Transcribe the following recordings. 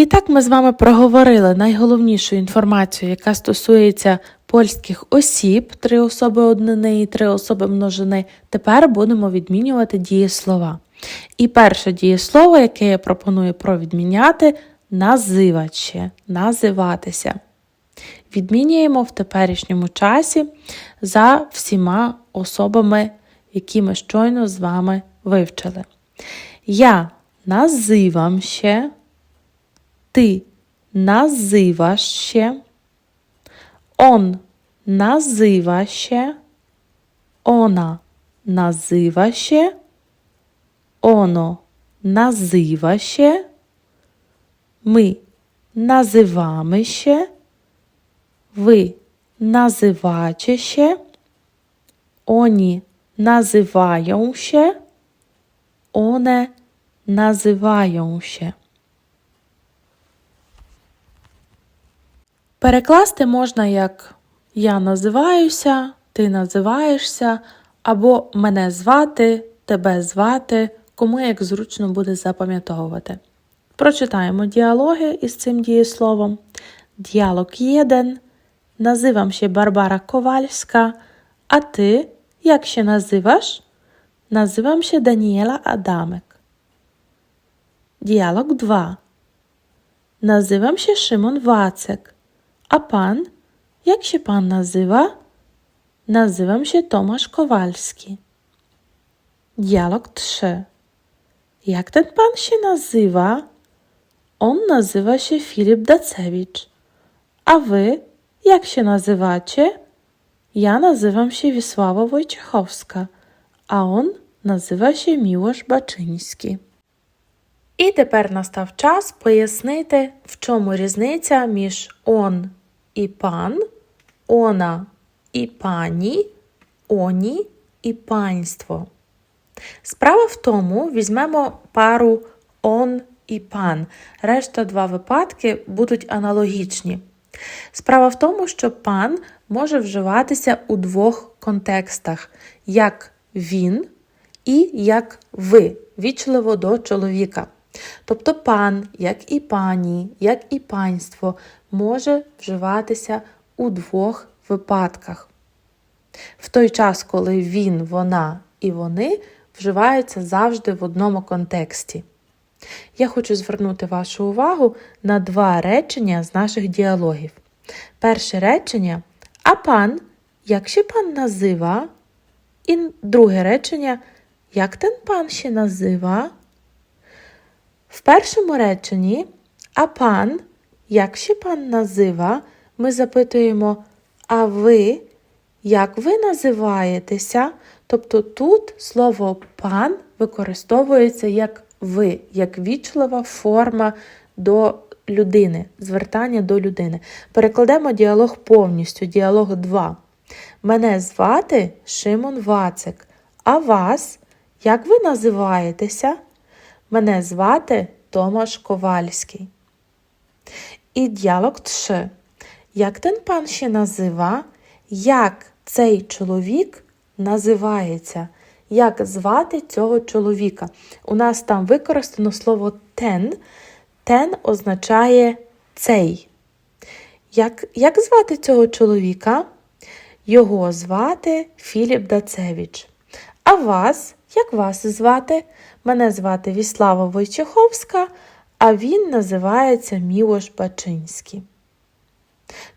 І так ми з вами проговорили найголовнішу інформацію, яка стосується польських осіб, три особи однини і три особи множини. Тепер будемо відмінювати дієслова. І перше дієслово, яке я пропоную провідміняти, називаче, називатися. Відмінюємо в теперішньому часі за всіма особами, які ми щойно з вами вивчили. Я називам się, ty nazywasz się, on nazywa się, ona nazywa się, ono nazywa się, my nazywamy się, wy nazywacie się, oni nazywają się, one nazywają się. Перекласти можна як Я називаюся, ти називаєшся, або мене звати, тебе звати, кому як зручно буде запам'ятовувати. Прочитаємо діалоги із цим дієсловом. Діалог 1. Nazywam się Barbara Kowalska, a ty jak się nazywasz? Nazywam się Daniela Adamek. Dialog 2. Nazywam się Szymon Wacek. A pan? Jak się pan nazywa? Nazywam się Tomasz Kowalski. Dialog 3. Jak ten pan się nazywa? On nazywa się Filip Dacewicz. A wy jak się nazywacie? Ja nazywam się Wisława Wojciechowska, a on nazywa się Miłosz Baczyński. І тепер настав час пояснити, в чому різниця між он і пан, она і пані, оні і панство. Справа в тому, візьмемо пару он і пан. Решта два випадки будуть аналогічні. Справа в тому, що пан може вживатися у двох контекстах: як він і як ви, вічливо до чоловіка. Тобто пан, як і пані, як і панство, може вживатися у двох випадках. В той час, коли він, вона і вони вживаються завжди в одному контексті. Я хочу звернути вашу увагу на два речення з наших діалогів. Перше речення А пан, як ще пан назива? І друге речення Як ten пан ще назива? В першому реченні А пан, як ще пан назива? Ми запитуємо А ви, як ви називаєтеся? Тобто тут слово пан використовується як ви, як вічлива форма до людини, звертання до людини. Перекладемо діалог повністю, діалог 2. Мене звати Шимон Вацик. А вас, як ви називаєтеся? Мене звати Томаш Ковальський. І діалог 3. Як ten пан ще назива? Як цей чоловік називається? Як звати цього чоловіка? У нас там використано слово ten. Ten означає цей. Як, як звати цього чоловіка? Його звати Філіп Дацевич. А вас, як вас звати? Мене звати Віслава Войчеховська, а він називається Мілош Бачинський.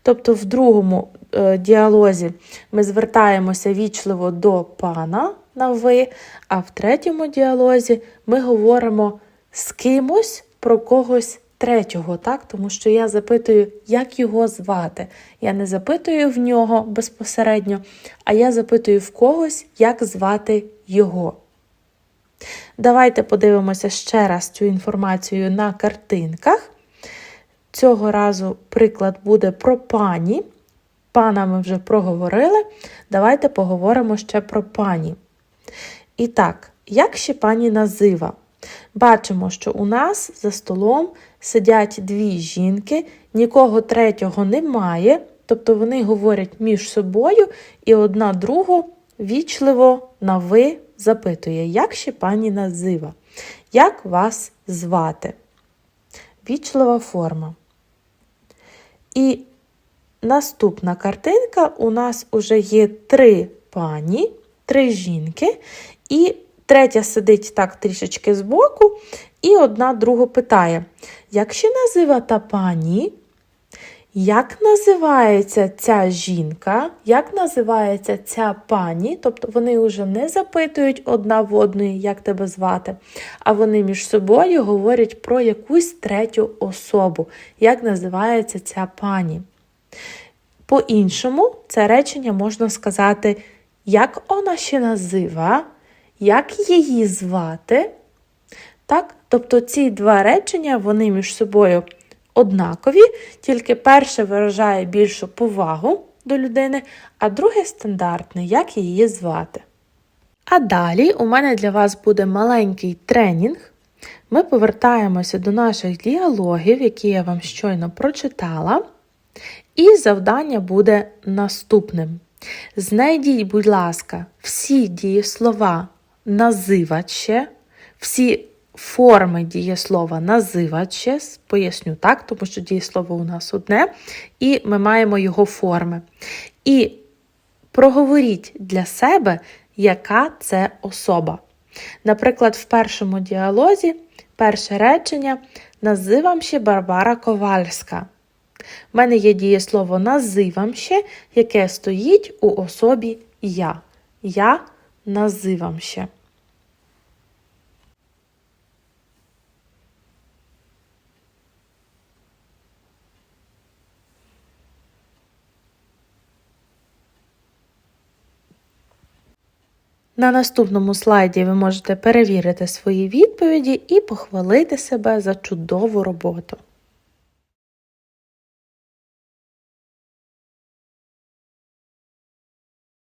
Тобто, в другому е, діалозі ми звертаємося вічливо до пана на ви, а в третьому діалозі ми говоримо з кимось про когось третього, так? тому що я запитую, як його звати. Я не запитую в нього безпосередньо, а я запитую в когось, як звати його. Давайте подивимося ще раз цю інформацію на картинках. Цього разу приклад буде про пані. Пана ми вже проговорили. Давайте поговоримо ще про пані. І так, як ще пані назива? Бачимо, що у нас за столом сидять дві жінки, нікого третього немає, тобто вони говорять між собою, і одна другу вічливо на ви запитує, як ще пані назива, як вас звати? вічлива форма. І наступна картинка у нас уже є три пані, три жінки, і третя сидить так трішечки збоку, і одна другу питає: як ще назива та пані? Як називається ця жінка, як називається ця пані? Тобто вони вже не запитують одна в одної, як тебе звати, а вони між собою говорять про якусь третю особу, як називається ця пані. По-іншому, це речення можна сказати, як вона ще назива, як її звати. Так? Тобто ці два речення вони між собою однакові, тільки перше виражає більшу повагу до людини, а друге стандартне, як її звати. А далі у мене для вас буде маленький тренінг. Ми повертаємося до наших діалогів, які я вам щойно прочитала. І завдання буде наступним. Знайдіть, будь ласка, всі дієслова називаче, всі форми дієслова називаче, поясню так, тому що дієслово у нас одне, і ми маємо його форми. І проговоріть для себе, яка це особа. Наприклад, в першому діалозі перше речення називам ще Барбара Ковальська. У мене є дієслово називам ще, яке стоїть у особі я. Я називам ще. На наступному слайді ви можете перевірити свої відповіді і похвалити себе за чудову роботу.